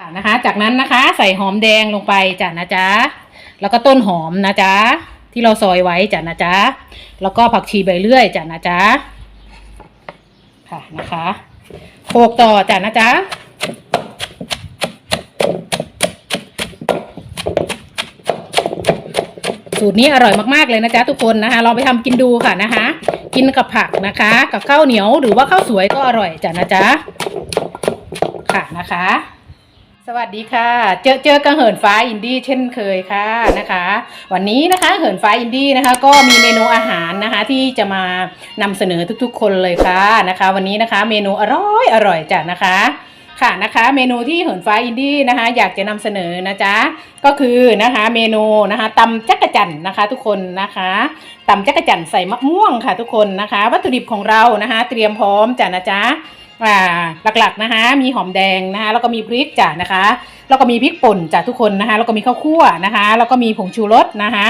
ค่ะนะคะ จากนั้นนะคะใส่หอมแดงลงไปจ้ะนะจ๊ะ แล้วก็ต้นหอมนะจ๊ะ ที่เราซอยไว้จ้ะนะจ๊ะ แล้วก็ผักชีใบเลื่อยจ้ะนะจ๊ะ ค่ะนะคะโขกต่อจ้ะนะจ๊ะสูตรนี้อร่อยมากๆเลยนะจ๊ะทุกคนนะคะลองไปทำกินดูค่ะนะคะ กินกับผักนะคะ กับข้าวเหนียวหรือว่าข้าวสวยก็อร่อยจ้ะนะจ๊ะค่ะนะคะ สวัสดีค่ะ เจอเจอกับเหินฟ้าอินดี้เช่นเคยค่ะนะคะ วันนี้นะคะเหินฟ้าอินดี้นะคะ ก็มีเมนูอาหารนะคะที่จะมานำเสนอทุกๆ คนเลยค่ะนะคะ วันนี้นะคะเมนูอร่อยอร่อยจ้ะนะคะค่ะนะคะเมนูที่เหินฟ้าอินดี้นะคะ อยากจะนำเสนอนะจ๊ะก็คือนะคะเมนูนะคะตำจักจั่นนะคะ ทุกคนนะคะตำจักจั่นใส่มะม่วงค่ะ ทุกคนนะคะ วัตถุดิบของเรานะคะ เตรียมพร้อมจ้ะนะจ๊ะ อ่าหลักๆนะคะ มีหอมแดงนะคะแล้วก็มีพริกจ้ะนะคะ แล้วก็มีพริกป่นจ้ะทุกคนนะคะ แล้วก็มีข้าวคั่วนะคะ แล้วก็มีผงชูรสนะคะ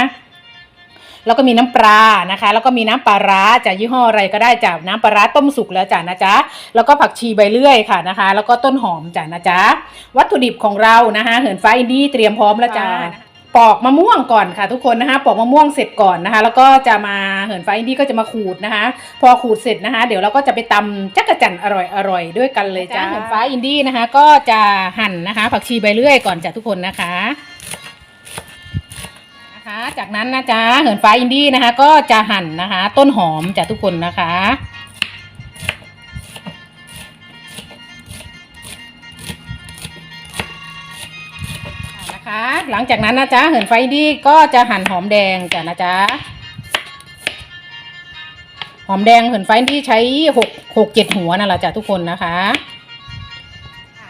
แล้วก็มีน้ำปลานะคะ แล้วก็มีน้ำปลาร้าจ้ะยี่ห้ออะไรก็ได้จ้ะน้ำปลาร้าต้มสุกแล้วจ้ะนะจ๊ะแล้วก็ผักชีใบเลื่อยค่ะนะคะ แล้วก็ต้นหอมจ้ะนะจ๊ะวัตถุดิบของเรานะคะเหินฟ้าอินดี้เตรียมพร้อมแล้วจ้า ปอกมะม่วงก่อนค่ะทุกคนนะคะ ปอกมะม่วงเสร็จก่อนนะคะ แล้วก็จะมาเหินฟ้าอินดี้ก็จะมาขูดนะคะ พอขูดเสร็จนะคะ เดี๋ยวเราก็จะไปตำจักรจั่นอร่อยอร่อยๆด้วยกันเลยจ้าเหินฟ้าอินดี้นะคะ ก็จะหั่นนะคะ ผักชีใบเลื่อยก่อนจ้ะทุกคนนะคะนะคะ จากนั้นนะจ๊ะเหินฟ้าอินดี้นะคะ ก็จะหั่นนะคะ ต้นหอมจ้ะทุกคนนะคะ นะคะ หลังจากนั้นนะจ๊ะเหินไฟดีก็จะหั่นหอมแดงจ้ะนะจ๊ะหอมแดงเหินไฟดีใช้หกหกเจ็ดหัวนั่นแหละจ้ะทุกคนนะคะ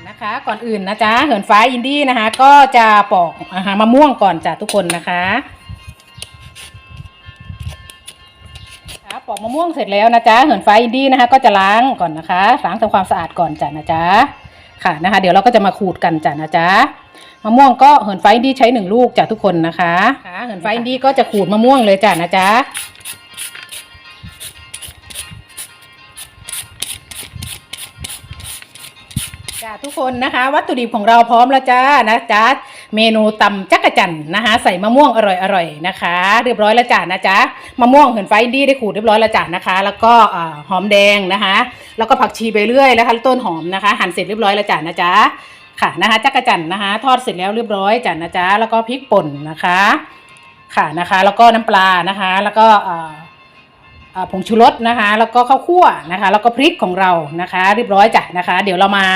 นะคะ ก่อนอื่นนะจ๊ะเหินฟ้าอินดี้นะคะ ก็จะปอกอาหารมะม่วงก่อนจ้ะทุกคนนะคะค่ะปอกมะม่วงเสร็จแล้วนะจ๊ะเหินฟ้าอินดี้นะคะ ก็จะล้างก่อนนะคะล้างทำความสะอาดก่อนจ้ะนะจ๊ะ ค่ะนะคะเดี๋ยวเราก็จะมาขูดกันจ้ะนะจ๊ะมะม่วงก็เหินไฟดี้ใช้หนึ่งลูกจ้ะทุกคนนะคะค่ะเหินไฟดี้ก็จะขูดมะม่วงเลยจ้ะนะจ๊ะจ้ะทุกคนนะคะ วัตถุดิบของเราพร้อมแล้วจ้านะจ๊ะ เมนูตำจักรจั่นนะคะ ใส่มะม่วงอร่อยๆนะคะ เรียบร้อยแล้วจ้ะนะจ๊ะมะม่วงเหินไฟอินดี้ได้ขูดเรียบร้อยแล้วจ้ะนะคะ แล้วก็หอมแดงนะคะ แล้วก็ผักชีไปเรื่อยนะคะต้นหอมนะคะ หั่นเสร็จเรียบร้อยแล้วจ้ะนะจ๊ะค่ะนะคะจักรจั่นนะคะ ทอดเสร็จแล้วเรียบร้อยจ้ะนะจ๊ะแล้วก็พริกป่นนะคะค่ะนะคะ แล้วก็น้ำปลานะคะ แล้วก็ผงชูรสนะคะ แล้วก็ข้าวคั่วนะคะ แล้วก็พริกของเรานะคะ เรียบร้อยจ้ะนะคะ เดี๋ยวเรามา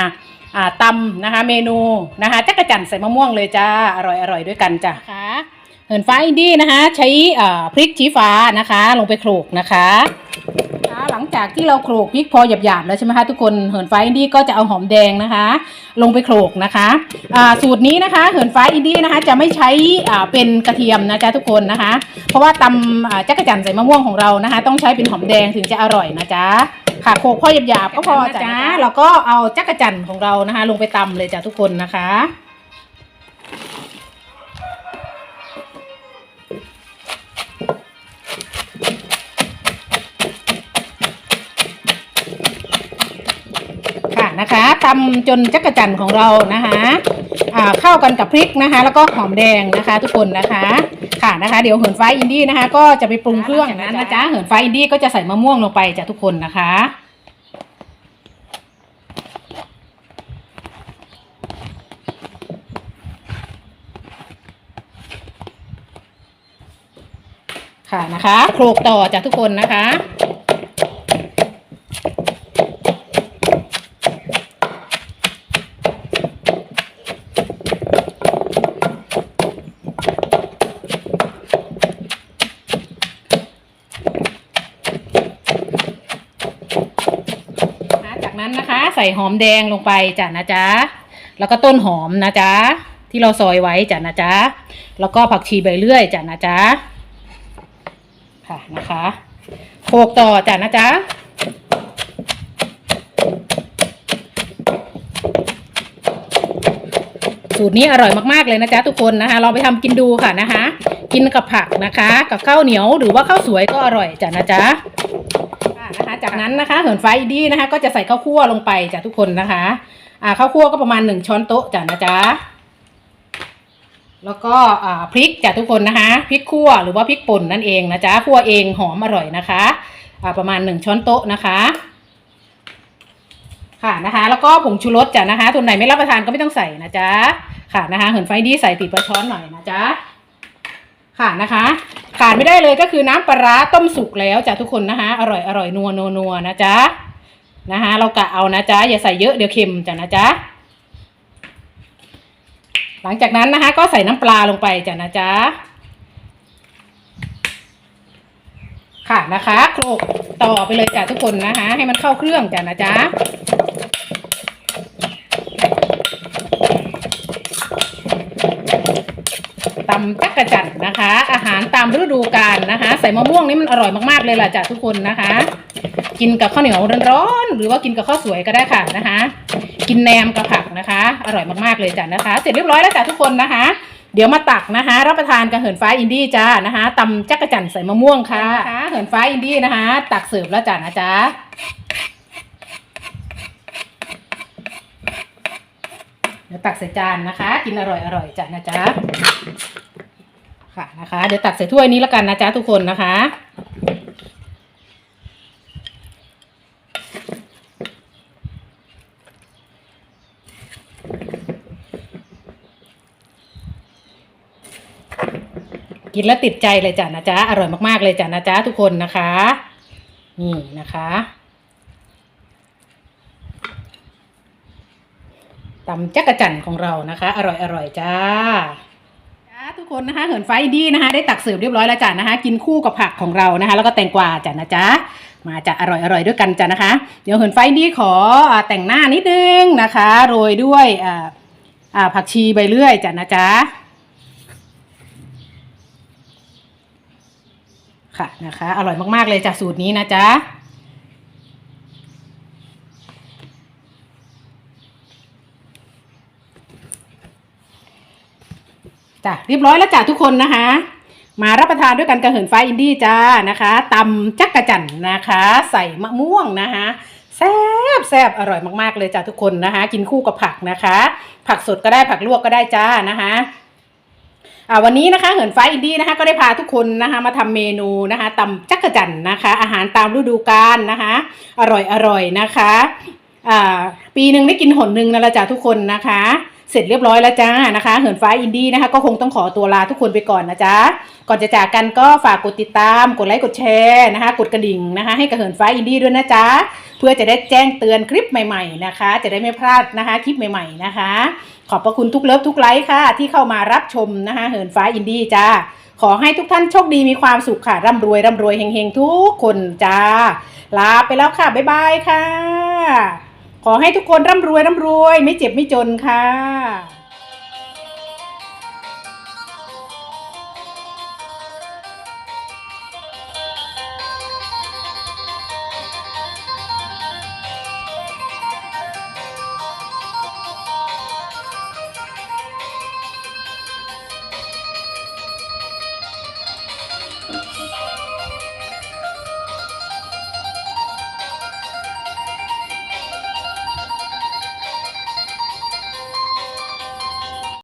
ตำนะคะ เมนูนะคะจักรจั่นใส่มะม่วงเลยจ้าอร่อยอร่อยด้วยกันจ้ะค่ะเหินฟ้าอินดี้นะคะ ใช้เอ่อพริกชี้ฟ้านะคะ ลงไปโขลกนะคะนะคะหลังจากที่เราโขลกพริกพอหยาบๆแล้วใช่ไหมคะทุกคนเหินฟ้าอินดี้ก็จะเอาหอมแดงนะคะ ลงไปโขลกนะคะอ่าสูตรนี้นะคะเหินฟ้าอินดี้นะคะ จะไม่ใช้อ่าเป็นกระเทียมนะจ๊ะทุกคนนะคะ เพราะว่าตำอ่าจักรจั่นใส่มะม่วงของเรานะคะ ต้องใช้เป็นหอมแดงถึงจะอร่อยนะจ๊ะ ค่ะโขลกพอหยาบๆก็พอจ้ะเราก็เอาจักรจั่นของเรานะคะ ลงไปตำเลยจ้ะทุกคนนะคะค่ะนะคะตำจนจักรจั่นของเรานะคะอ่าเข้ากันกับพริกนะคะ แล้วก็หอมแดงนะคะ ทุกคนนะคะ ค่ะนะคะ เดี๋ยวเหินฟ้าอินดี้นะคะ ก็จะไปปรุงเครื่องนั้นนะจ๊ะเหินฟ้าอินดี้ก็จะใส่มะม่วงลงไปจ้ะทุกคนนะคะค่ะนะคะโขลกต่อจ้ะทุกคนนะคะ นั้นนะคะ ใส่หอมแดงลงไปจ้ะนะจ๊ะ แล้วก็ต้นหอมนะจ๊ะ ที่เราซอยไว้จ้ะนะจ๊ะ แล้วก็ผักชีใบเลื่อยจ้ะนะจ๊ะ ค่ะนะคะโขกต่อจ้ะนะจ๊ะสูตรนี้อร่อยมากๆเลยนะจ๊ะทุกคนนะคะลองไปทำกินดูค่ะนะคะ กินกับผักนะคะ กับข้าวเหนียวหรือว่าข้าวสวยก็อร่อยจ้ะนะจ๊ะ จากนั้นนะคะเหินไฟดีนะคะ ก็จะใส่ข้าวคั่วลงไปจ้ะทุกคนนะคะ อ่าข้าวคั่วก็ประมาณหนึ่งช้อนโต๊ะจ้ะนะจ๊ะแล้วก็อ่าพริกจ้ะทุกคนนะคะพริกคั่วหรือว่าพริกป่นนั่นเองนะจ๊ะคั่วเองหอมอร่อยนะคะอ่าประมาณหนึ่งช้อนโต๊ะนะคะค่ะนะคะ แล้วก็ผงชูรสจ้ะนะคะคนไหนไม่รับประทานก็ไม่ต้องใส่นะจ๊ะค่ะนะคะเหินไฟดีใส่ติดประช้อนหน่อยนะจ๊ะค่ะนะคะ ขาดไม่ได้เลยก็คือน้ำปลาร้าต้มสุกแล้วจ้ะทุกคนนะคะอร่อยอร่อยนัวนัวนัวนะจ๊ะนะคะเรากะเอานะจ๊ะอย่าใส่เยอะเดี๋ยวเค็มจ้ะนะจ๊ะหลังจากนั้นนะคะก็ใส่น้ำปลาลงไปจ้ะนะจ๊ะค่ะนะคะโคลกต่อไปเลยจ้ะทุกคนนะคะให้มันเข้าเครื่องจ้ะนะจ๊ะำจักระจั่นนะคะ อาหารตามฤดูกาลนะคะ ใส่มะม่วงนี่มันอร่อยมากๆเลยล่ะจ้ะทุกคนนะคะ กินกับข้าวเหนียวร้อนๆหรือว่ากินกับข้าวสวยก็ได้ค่ะนะคะ กินแหนมกับผักนะคะ อร่อยมากๆเลยจ้ะนะคะ เสร็จเรียบร้อยแล้วจ้ะทุกคนนะคะ เดี๋ยวมาตักนะคะ รับประทานกับเหินฟ้าอินดี้จ้านะคะตำจักระจั่นใส่มะม่วงค่ะนะคะเหินฟ้าอินดี้นะคะ ตักเสิร์ฟแล้วจ้ะนะจ๊ะเดี๋ยวตักใส่จานนะคะ กินอร่อยอร่อยๆจ้ะนะจ๊ะ ค่ะนะคะ เดี๋ยวตักใส่ถ้วยนี้แล้วกันนะจ๊ะทุกคนนะคะ กินแล้วติดใจเลยจ้ะนะจ๊ะอร่อยมากๆเลยจ้ะนะจ๊ะทุกคนนะคะนี่นะคะตำจักระจั่นของเรานะคะ อร่อยอร่อยจ้าจ้า ทุกคนนะคะเหินไฟดีนะคะ ได้ตักเสิร์ฟเรียบร้อยแล้วจ้ะนะคะ กินคู่กับผักของเรานะคะ แล้วก็แตงกวาจ้ะนะจ๊ะมาจะอร่อยอร่อยด้วยกันจ้ะนะคะ เดี๋ยวเหินไฟดีขอแต่งหน้านิดนึงนะคะโรยด้วยผักชีใบเลื่อยจ้ะนะจ๊ะค่ะนะคะ อร่อยมากๆเลยจ้ะสูตรนี้นะจ๊ะ จ้ะเรียบร้อยแล้วจ้ะทุกคนนะคะ มารับประทานด้วยกันกระเหินฟ้าอินดี้จ้านะคะตำจักกระจั่นนะคะ ใส่มะม่วงนะคะแซ่บแซ่บอร่อยมากๆเลยจ้ะทุกคนนะคะ กินคู่กับผักนะคะ ผักสดก็ได้ผักลวกก็ได้จ้านะคะวันนี้นะคะเหินฟ้าอินดี้นะคะก็ได้พาทุกคนนะคะมาทำเมนูนะคะตำจักกระจั่นนะคะ อาหารตามฤดูกาลนะคะ อร่อยอร่อยนะคะปีหนึ่งได้กินหนหนึ่งนั่นแหละจ้ะทุกคนนะคะ เสร็จเรียบร้อยแล้วจ้านะคะ เหินฟ้าอินดี้นะคะ ก็คงต้องขอตัวลาทุกคนไปก่อนนะจ๊ะก่อนจะจากกันก็ฝากกดติดตาม กดไลค์กดแชร์นะคะ กดกระดิ่งนะคะ ให้กับเหินฟ้าอินดี้ด้วยนะจ๊ะเพื่อจะได้แจ้งเตือนคลิปใหม่ ๆนะคะ จะได้ไม่พลาดนะคะคลิปใหม่ ๆนะคะ ขอบพระคุณทุกเลิฟทุกไลค์ค่ะ ที่เข้ามารับชมนะคะ เหินฟ้าอินดี้จ้าขอให้ทุกท่านโชคดีมีความสุขค่ะ ร่ำรวยร่ำรวยเฮงๆ ทุกคนจ้า ลาไปแล้วค่ะ บ๊ายบายค่ะ ขอให้ทุกคนร่ำรวยร่ำรวย ไม่เจ็บไม่จนค่ะ